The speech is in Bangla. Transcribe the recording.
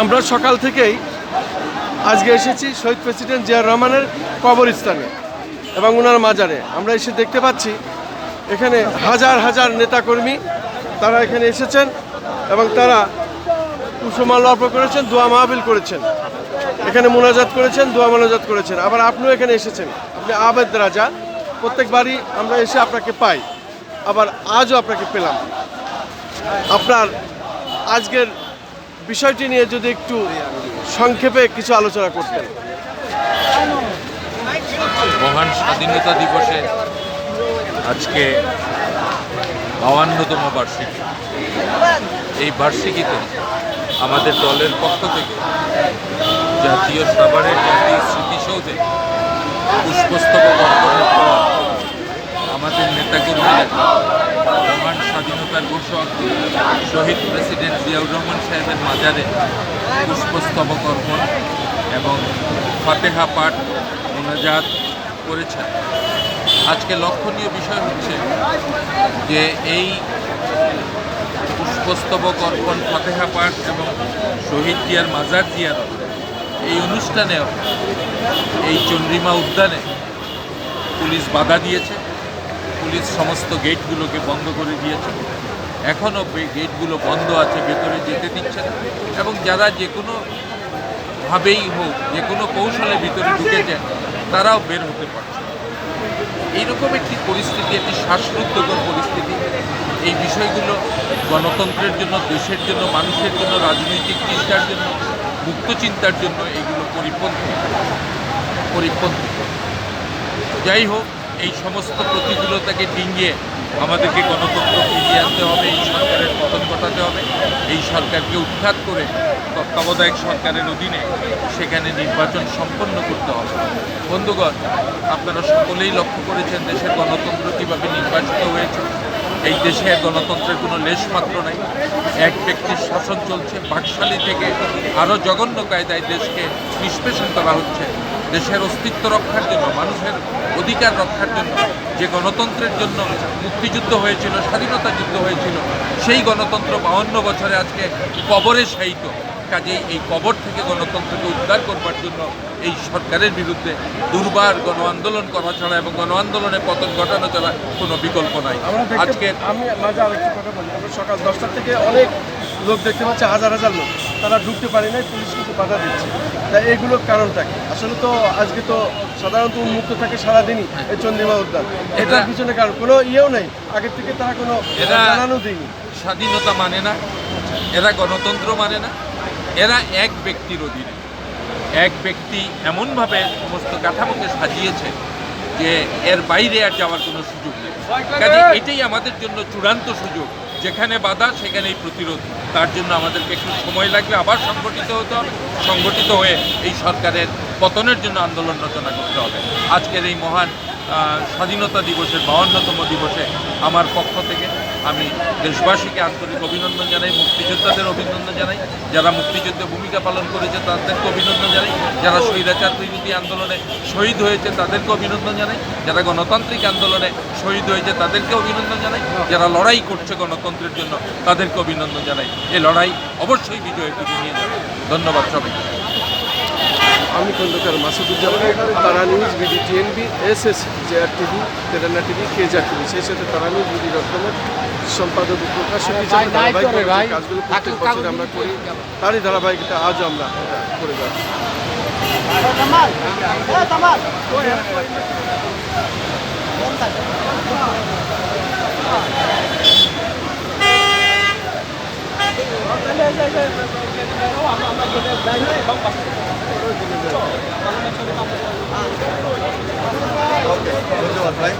আমরা সকাল থেকেই আজকে এসেছি শহীদ প্রেসিডেন্ট জিয়াউর রহমানের কবরস্থানে এবং ওনার মাজারে। আমরা এসে দেখতে পাচ্ছি, এখানে হাজার হাজার নেতাকর্মী, তারা এখানে এসেছেন এবং তারা কুসুমাল অর্পণ করেছেন, দোয়া মাহবিল করেছেন। এখানে মোনাজাত করেছেন, দোয়া মোনাজাত করেছেন। আবার আপনিও এখানে এসেছেন। আপনি আবেদ রাজা, প্রত্যেকবারই আমরা এসে আপনাকে পাই। আবার আজও আপনাকে পেলাম। আপনার আজকের বিষয়টি নিয়ে যদি একটু সংক্ষেপে কিছু আলোচনা করতেন। মহান স্বাধীনতা দিবসে আজকে বাউান্নতম বার্ষিকী। এই বার্ষিকীতে আমাদের দলের পক্ষ থেকে জাতীয় সাভারের জাতীয় স্মৃতিসৌধে পুষ্পস্তবক অর্পণের পর আমাদের নেতাকর্মীরা মহান স্বাধীনতার ঘোষক শহীদ প্রেসিডেন্ট জিয়াউর রহমান সাহেবের মাজারে পুষ্পস্তবক অর্পণ এবং ফাতেহা পাঠ মোনাজাত করেছেন। আজকে লক্ষণীয় বিষয় হচ্ছে যে এই পুষ্পস্তবক অর্পণ, ফাতেহা পাঠ এবং শহীদ জিয়ার মাজার জিয়ারত এই অনুষ্ঠানেও এই চন্দ্রিমা উদ্যানে পুলিশ বাধা দিয়েছে। পুলিশ সমস্ত গেটগুলোকে বন্ধ করে দিয়েছে। এখনও গেটগুলো বন্ধ আছে, ভেতরে যেতে দিচ্ছে না। এবং যারা যে কোনো ভাবেই হোক যে কোনো কৌশলে ভিতরে ঢুকেছেন তারাও বের হতে পারছে। এইরকম একটি পরিস্থিতি, একটি শ্বাসরুদ্ধকর পরিস্থিতি। এই বিষয়গুলো গণতন্ত্রের জন্য, দেশের জন্য, মানুষের জন্য, রাজনৈতিক চিন্তার জন্য, মুক্ত চিন্তার জন্য এগুলো পরিপন্থী। পরিপন্থী। যাই হোক এই সমস্ত প্রতিকূলতাকে ডিঙ্গিয়ে আমাদেরকে গণতন্ত্র ফিরিয়ে আনতে হবে, এই সরকারের পতন ঘটাতে হবে। এই সরকারকে উৎখাত করে তত্ত্বাবধায়ক সরকারের অধীনে সেখানে নির্বাচন সম্পন্ন করতে হবে। বন্ধুগণ, আপনারা সকলেই লক্ষ্য করেছেন দেশের গণতন্ত্র কীভাবে নির্বাচিত হয়েছে। এই দেশে গণতন্ত্রের কোনো লেশমাত্র নাই। এক ব্যক্তির শাসন চলছে। বাকশালী থেকে আরও জঘন্য কায়দায় দেশকে নিষ্পেষণ করা হচ্ছে। দেশের অস্তিত্ব রক্ষার জন্য মানুষের অধিকার রক্ষার জন্য যে গণতন্ত্রের জন্য মুক্তিযুদ্ধ হয়েছিল স্বাধীনতা যুদ্ধ হয়েছিল সেই গণতন্ত্র বাউন্ন বছরে আজকে কবরে শায়িত। কাজেই এই কবর থেকে গণতন্ত্রকে উদ্ধার করবার জন্য এই সরকারের বিরুদ্ধে দুর্বার গণ আন্দোলন করা ছাড়া এবং গণ আন্দোলনে পতন ঘটানো ছাড়া কোনো বিকল্প নাই। আজকে আমি সকাল দশটা থেকে অনেক লোক দেখতে পাচ্ছে হাজার হাজার লোক। তারা ঢুকতে পারে নাই পুলিশ কিন্তু বাধা দিচ্ছে। তাই এগুলোর কারণটা কি? আসলে তো আজকে তো সাধারণত উন্মুক্ত থাকে সারাদিনই এই চন্দ্রিমা উদ্যান। এটার পিছনে কারণ কোনো ইয়েও নেই। আগের থেকে তারা কোনো জানানো দিইনি স্বাধীনতা মানে না এরা গণতন্ত্র মানে না। এরা এক ব্যক্তির অধীনে। এক ব্যক্তি এমনভাবে সমস্ত কাঠামোকে সাজিয়েছে যে এর বাইরে আর যাওয়ার কোনো সুযোগ নেই। কাজে এটাই আমাদের জন্য চূড়ান্ত সুযোগ। যেখানে বাধা, সেখানেই প্রতিরোধ। তার জন্য আমাদেরকে একটু সময় লাগবে। আবার সংগঠিত হতে হবে। সংগঠিত হয়ে এই সরকারের পতনের জন্য আন্দোলন রচনা করতে হবে। আজকের এই মহান স্বাধীনতা দিবসের বাউন্নতম দিবসে আমার পক্ষ থেকে আমি দেশবাসীকে আন্তরিক অভিনন্দন জানাই, মুক্তিযোদ্ধাদের অভিনন্দন জানাই, যারা মুক্তিযুদ্ধে ভূমিকা পালন করেছে তাদেরকে অভিনন্দন জানাই, যারা স্বৈরাচার বিরোধী আন্দোলনে শহীদ হয়েছে তাদেরকে অভিনন্দন জানাই, যারা গণতান্ত্রিক আন্দোলনে শহীদ হয়েছে তাদেরকে অভিনন্দন জানাই, যারা লড়াই করছে গণতন্ত্রের জন্য তাদেরকে অভিনন্দন জানাই। এই লড়াই অবশ্যই বিজয়ের দিকে নিয়ে যাবে ধন্যবাদ সবাইকে। আমি Khandakar Masuduzzaman Tara news BD TNB S S JR TV তেলেনা TV কে কেজার টিভি সেই সাথে তারা নিউজ বিডি ডট কমের সম্পাদক প্রকাশক হিসাবে ধারাবাহিকভাবে কাজগুলো প্রত্যেক বছর আমরা করি তারই ধারাবাহিকতা আজও আমরা করে যাচ্ছি আমরা আচ্ছা। ধন্যবাদ ভাই।